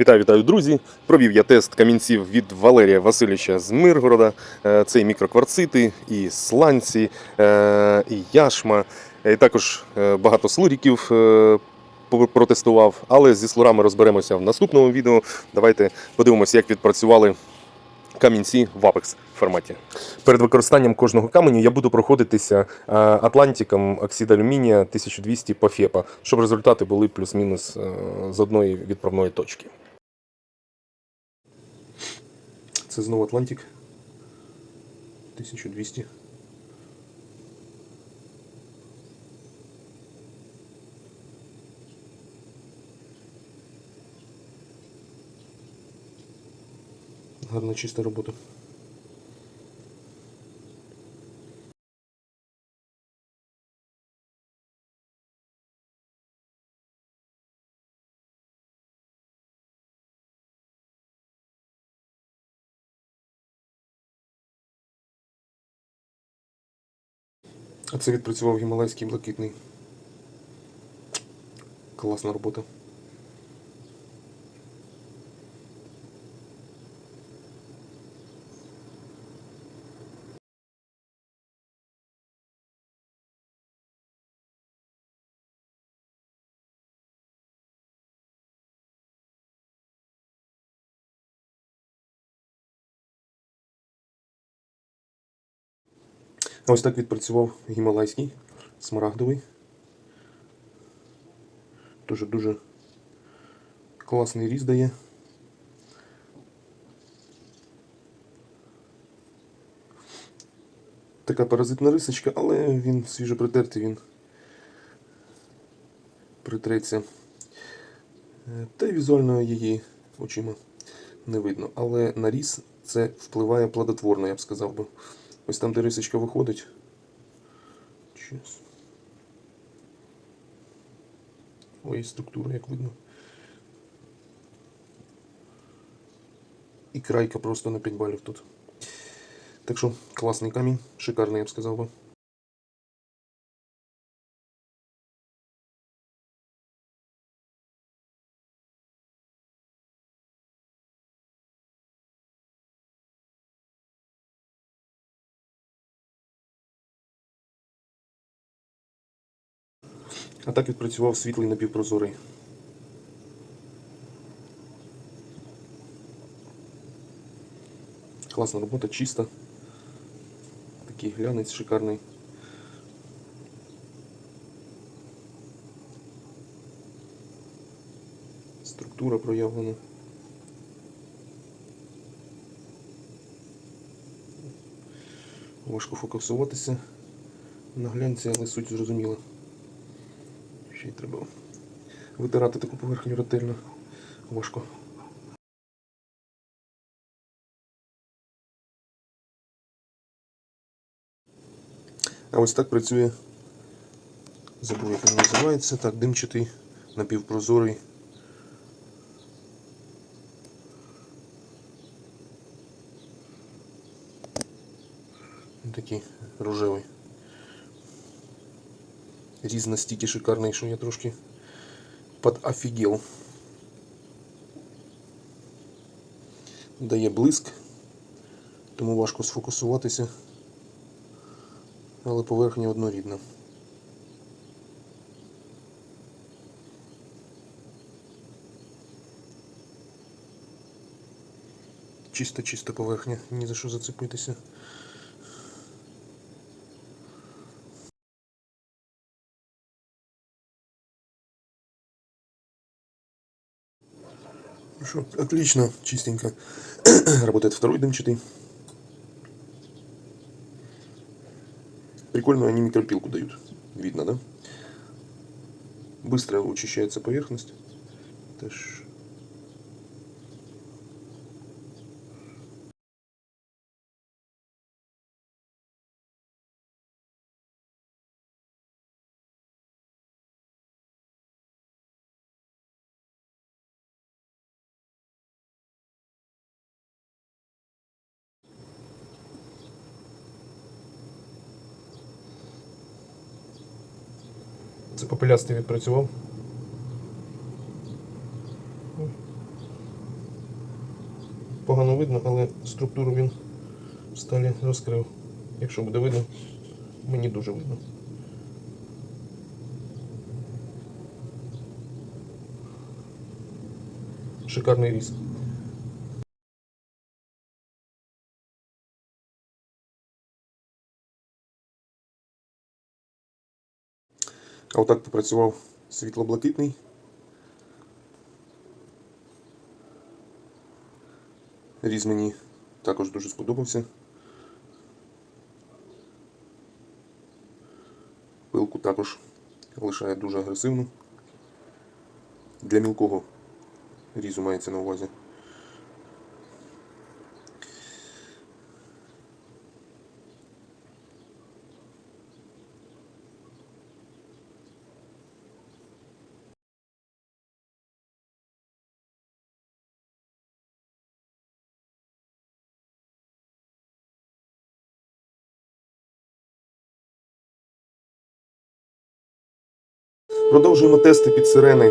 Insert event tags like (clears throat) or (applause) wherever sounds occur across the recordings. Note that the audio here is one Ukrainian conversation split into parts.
Вітаю, вітаю, друзі! Провів я тест камінців від Валерія Васильовича з Миргорода. Е, Це і мікрокварцити, і сланці, е, і яшма, е, і також багато слуріків протестував. Але зі слурами розберемося в наступному відео. Давайте подивимося, як відпрацювали камінці в Apex форматі. Перед використанням кожного каменю я буду проходитися Атлантиком оксид алюмінія 1200 по ФЕПа, щоб результати були плюс-мінус з одної відправної точки. Це знову Атлантик. 1200. Гарна чиста робота. А це відпрацював гімалайський блакитний. Класна робота. А Ось так відпрацював гімалайський смарагдовий. Дуже дуже класний різ дає. Така паразитна рисочка, але він свіжо притертий, він притреться. Та й візуально її очима не видно. Але на різ це впливає плодотворно, я б сказав би. Ось там, де рисочка виходить. Час. Ой, структура, як видно. І крайка просто на 5 балів тут. Так що класний камінь, шикарний, я б сказав би. А так відпрацював світлий напівпрозорий. Класна робота, чиста. Такий глянець шикарний. Структура проявлена. Важко фокусуватися на глянці, але суть зрозуміла. Ще й треба витирати таку поверхню ретельно. Важко. А ось так працює. Забув, як він називається. Так, димчатий, напівпрозорий. Такий рожевий. Різ настільки шикарний, що я трошки подофігел. Дає блиск, тому важко сфокусуватися, але поверхня однорідна. Чисто-чисто поверхня, ні за що зацепитися. Ну что, отлично, чистенько. (clears throat) Работает второй дымчатый. Прикольно они микропилку дают. Видно, да? Быстро очищается поверхность. Это Це відпрацював. погано видно, але структуру він в сталі розкрив. Якщо буде видно, мені дуже видно. Шикарний різ. А отак попрацював світло-блакитний. Різ мені також дуже сподобався. Пилку також лишає дуже агресивну. Для мілкого різу мається на увазі. Продовжуємо тести під сирени.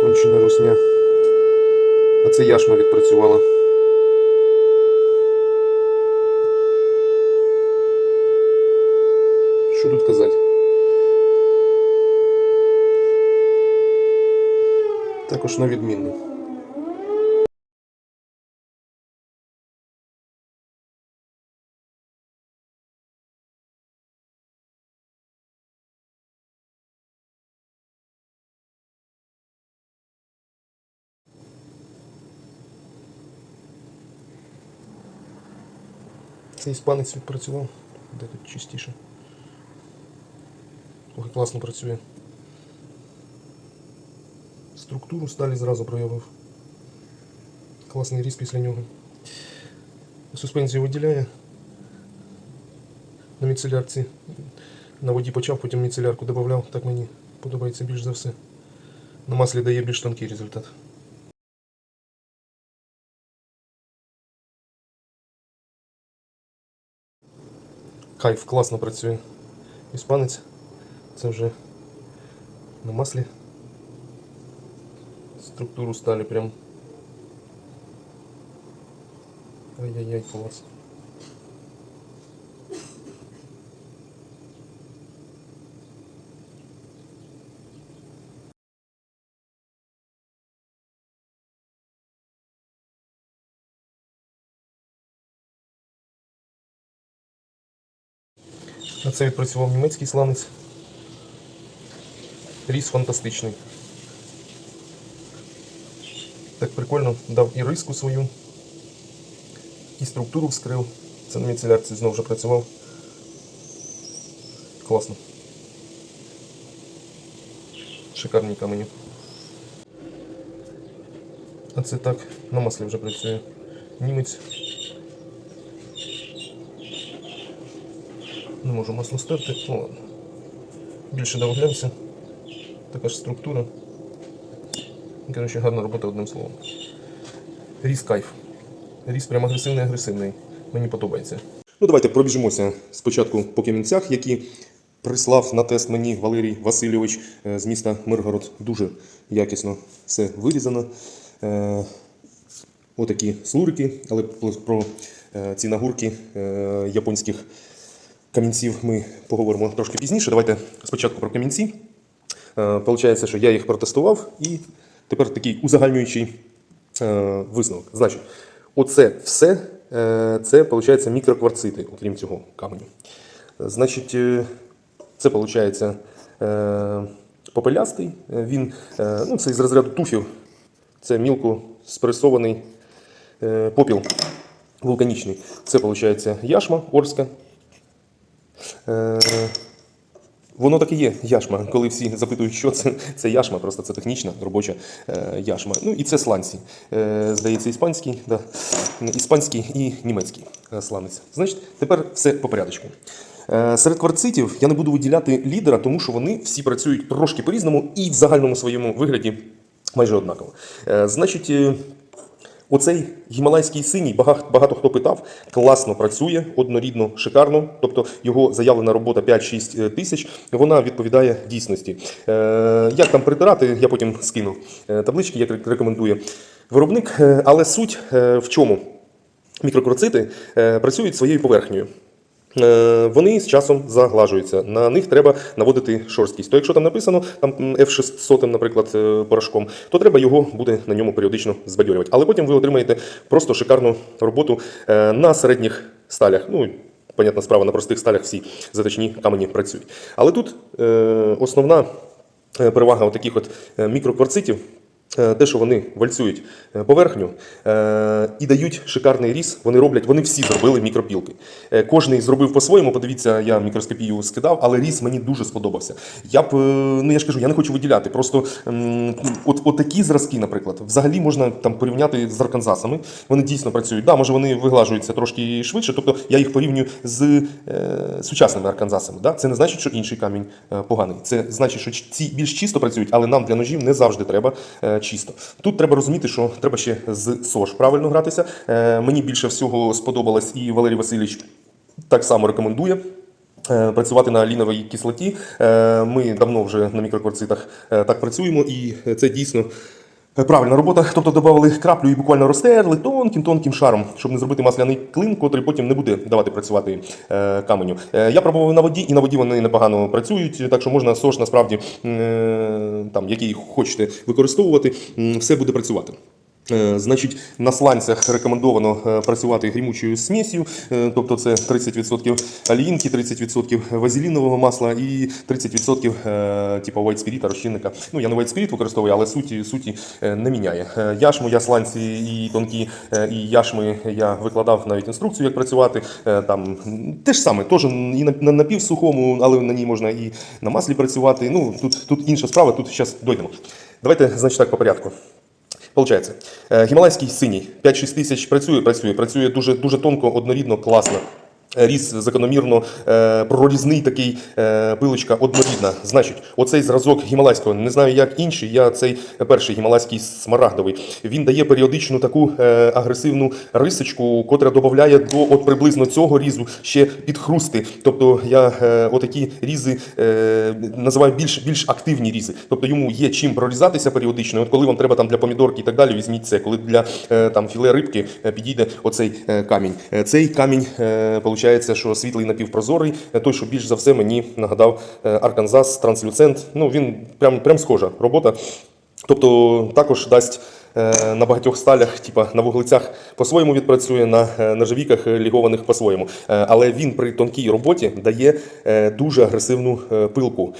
Кончена русня. А це яшма відпрацювала. Що тут казати? Також на відмінно. Цей іспанець відпрацював. Де тут чистіше. Ой, класно працює. Структуру сталі зразу проявив. Класний різ після нього. Суспензію виділяє. На міцелярці. На воді почав, потім міцелярку додавав. Так мені подобається більш за все. На маслі дає більш тонкий результат. Кайф класно працює. Іспанець. Це вже на маслі. Структуру сталі прям. Ай-яй-яй, клас. Це відпрацював німецький сланець. Ріс фантастичний. Так прикольно дав і риску свою, і структуру вскрив. Це на міцелярці знову вже працював. Класно. Шикарні камені. А це так, на маслі вже працює. Німець. Не можу масло стерти. Ну ладно. Більше довглянься. Така ж структура. Коротше, гарна робота одним словом. Різ кайф. Різ прям агресивний агресивний. Мені подобається. Ну давайте пробіжимося спочатку по камінцях, які прислав на тест мені Валерій Васильович е, з міста Миргород. Дуже якісно все вирізано. Е, Отакі слурики, але про е, ці нагурки японських камінців ми поговоримо трошки пізніше. Давайте спочатку про камінці. Е, Получається, що я їх протестував і тепер такий узагальнюючий е, висновок. Значить, оце все е, це виходить мікрокварцити, окрім цього каменю. Значить, це виходить попелястий. Він ну, це із розряду туфів. Це мілко спресований попіл вулканічний. Це виходить яшма орська. Е, Воно так і є яшма. Коли всі запитують, що це, це яшма, просто це технічна робоча е, яшма. Ну і це сланці. Е, здається, іспанський, да. іспанський і німецький сланець. Значить, тепер все по порядочку. Серед кварцитів я не буду виділяти лідера, тому що вони всі працюють трошки по-різному і в загальному своєму вигляді майже однаково. Значить. Е, Оцей гімалайський синій, багато, хто питав, класно працює, однорідно, шикарно. Тобто його заявлена робота 5-6 тисяч, вона відповідає дійсності. Е, як там притирати, я потім скину е, таблички, як рекомендує. виробник, е, але суть е, в чому? Мікрокроцити е, працюють своєю поверхнею. Е, Вони з часом заглажуються. На них треба наводити шорсткість. То якщо там написано там F600, наприклад, е, порошком, то треба його буде на ньому періодично збадьорювати. Але потім ви отримаєте просто шикарну роботу е, на середніх сталях. Ну, понятна справа, на простих сталях всі заточні камені працюють. Але тут основна перевага от таких от мікрокварцитів. Е, Те, що вони вальцюють е, поверхню е, і дають шикарний ріс, вони роблять, вони всі зробили мікропілки. Кожний зробив по-своєму. Подивіться, я мікроскопію скидав, але ріс мені дуже сподобався. Я б, ну я ж кажу, я не хочу виділяти. Просто от, от такі зразки, наприклад, взагалі можна там порівняти з арканзасами. Вони дійсно працюють. Да, може вони виглажуються трошки швидше. Тобто я їх порівнюю з е, сучасними арканзасами. Да? Це не значить, що інший камінь поганий. Це значить, що ці більш чисто працюють, але нам для ножів не завжди треба е, чисто. Тут треба розуміти, що треба ще з СОЖ правильно гратися. Е, мені більше всього сподобалось і Валерій Васильович так само рекомендує. е, Працювати на ліновій кислоті. Е, Ми давно вже на мікрокварцитах так працюємо, і це дійсно правильна робота. Тобто додавали краплю і буквально розтерли тонким тонким шаром, щоб не зробити масляний клин, котрий потім не буде давати працювати е, каменю. Е, Я пробував на воді, і на воді вони непогано працюють, так що можна сош насправді е, там, який хочете використовувати, все буде працювати. Е, Значить, на сланцях рекомендовано е, працювати грімучою смісю, е, тобто це 30% олійнки, 30% вазелінового масла і 30% е, типу white spirit, розчинника. Ну, я не white spirit використовую, але суті, суті не міняє. Яшму я сланці і тонкі, і яшми я викладав навіть інструкцію, як працювати. Там те ж саме, теж і на напівсухому, але на ній можна і на маслі працювати. Ну, тут, тут інша справа, тут зараз дойдемо. Давайте, значить, так по порядку. Получається, е, гімалайський синій 5-6 тисяч працює, працює, працює дуже, дуже тонко, однорідно, класно. Е, Ріс закономірно е, прорізний такий е, пилочка однорідна. Значить, оцей зразок гімалайського, не знаю як інші. Я цей перший гімалайський смарагдовий. Він дає періодичну таку е, агресивну рисочку, котра додає до от приблизно цього різу ще підхрусти. Тобто я е, отакі різи е, називаю більш більш активні різи. Тобто йому є чим прорізатися періодично. От коли вам треба там для помідорки і так далі, візьміть це. Коли для е, там філе рибки е, підійде оцей е, камінь. Е, Цей камінь е, Получається, що світлий напівпрозорий, е, той, що більш за все мені нагадав е, Арканзас, Транслюцент. Ну, він прям, прям схожа робота. Тобто також дасть е, на багатьох сталях, типа на вуглецях по-своєму відпрацює, на ножовіках е, лігованих по-своєму. Але він при тонкій роботі дає дуже агресивну пилку,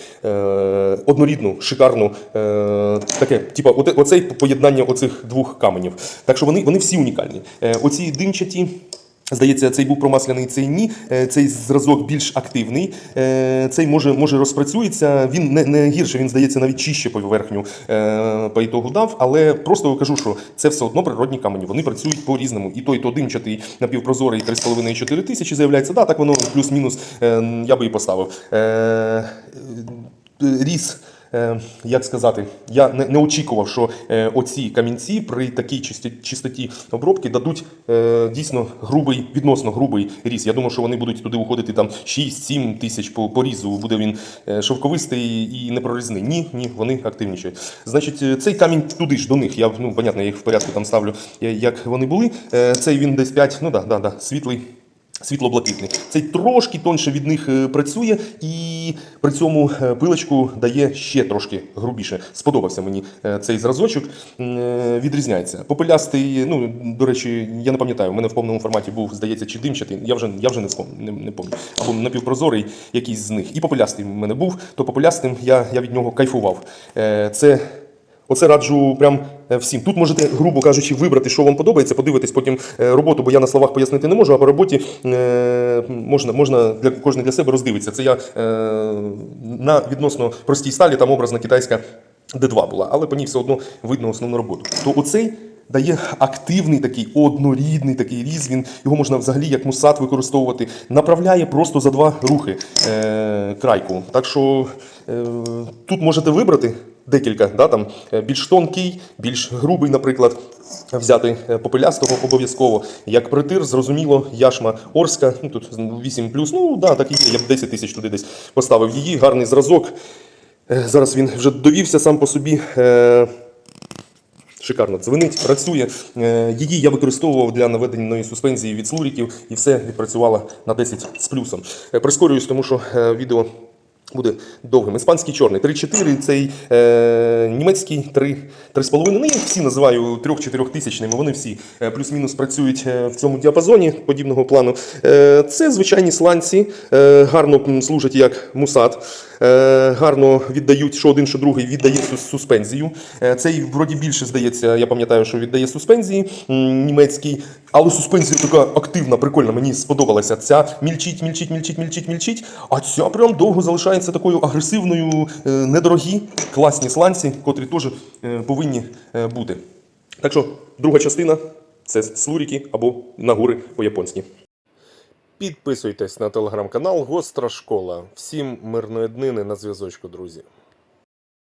однорідну, шикарну, таке, типа, оцей поєднання оцих двох каменів. Так що вони, вони всі унікальні. Оці димчаті. Здається, цей був промасляний, цей ні. Е, Цей зразок більш активний. Е, Цей може, може розпрацюється. Він не, не гірше, він здається навіть чище поверхню е, по ітогу дав. Але просто кажу, що це все одно природні камені. Вони працюють по різному. І той, то димчатий напівпрозорий 3,5-4 тисячі заявляється. Да, так воно плюс-мінус я би і поставив. Ріс. Е, як сказати, я не, не очікував, що е, оці камінці при такій чистоті обробки дадуть е, дійсно грубий, відносно грубий різ. Я думав, що вони будуть туди уходити там 6-7 тисяч по, по різу. Буде він шовковистий і непрорізний. Ні, ні, вони активніші. Значить, цей камінь туди ж до них. Я ну, понятно, я їх в порядку там ставлю, як вони були. Цей він десь 5, ну да, да, да, світлий. Світло-блакитний. Цей трошки тоньше від них е, працює, і при цьому е, пилочку дає ще трошки грубіше. Сподобався мені е, цей зразочок. Відрізняється. Попелястий, ну, до речі, я не пам'ятаю, у мене в повному форматі був, здається, чи димчатий, я вже, я вже не, не, не пам'ятаю. Або напівпрозорий якийсь з них. І попелястий в мене був, то попелястим я, я від нього кайфував. Це Оце раджу прям е, всім. Тут можете, грубо кажучи, вибрати, що вам подобається, подивитись потім е, роботу, бо я на словах пояснити не можу, а по роботі е, можна, можна для кожен для себе роздивитися. Це я на відносно простій сталі, там образна китайська D2 була, але по ній все одно видно основну роботу. То оцей. Дає активний такий однорідний такий різ. Він його можна взагалі як мусат використовувати. Направляє просто за два рухи е, крайку. Так що е, тут можете вибрати декілька, да, там, е, більш тонкий, більш грубий, наприклад, взяти е, попелястого обов'язково. Як притир, зрозуміло, яшма Орська, ну тут 8 ну да, так і є, я б 10 тисяч туди десь поставив її, гарний зразок. Е, Зараз він вже довівся сам по собі. Шикарно дзвенить, працює. Її я використовував для наведення суспензії від слуріків і все відпрацювало на 10 з плюсом. Прискорююсь, тому що відео буде довгим. Іспанський чорний 3-4, цей е, німецький 3, 3,5. Ну, я їх всі називаю 3-4 тисячними. Вони всі е, плюс-мінус працюють е, в цьому діапазоні подібного плану. Е, це звичайні сланці, е, гарно служать як мусат. Е, гарно віддають, що один, що другий віддає суспензію. Е, цей вроді більше здається, я пам'ятаю, що віддає суспензії німецький, але суспензія така активна, прикольна, мені сподобалася. Ця мільчить, мільчить, мільчить, мільчить, мільчить. А ця прям довго залишається такою агресивною, е, недорогі, класні сланці, котрі теж повинні бути. Так що, друга частина це слуріки або нагури по-японськи. Підписуйтесь на телеграм-канал Гостра Школа. Всім мирної днини на зв'язочку, друзі.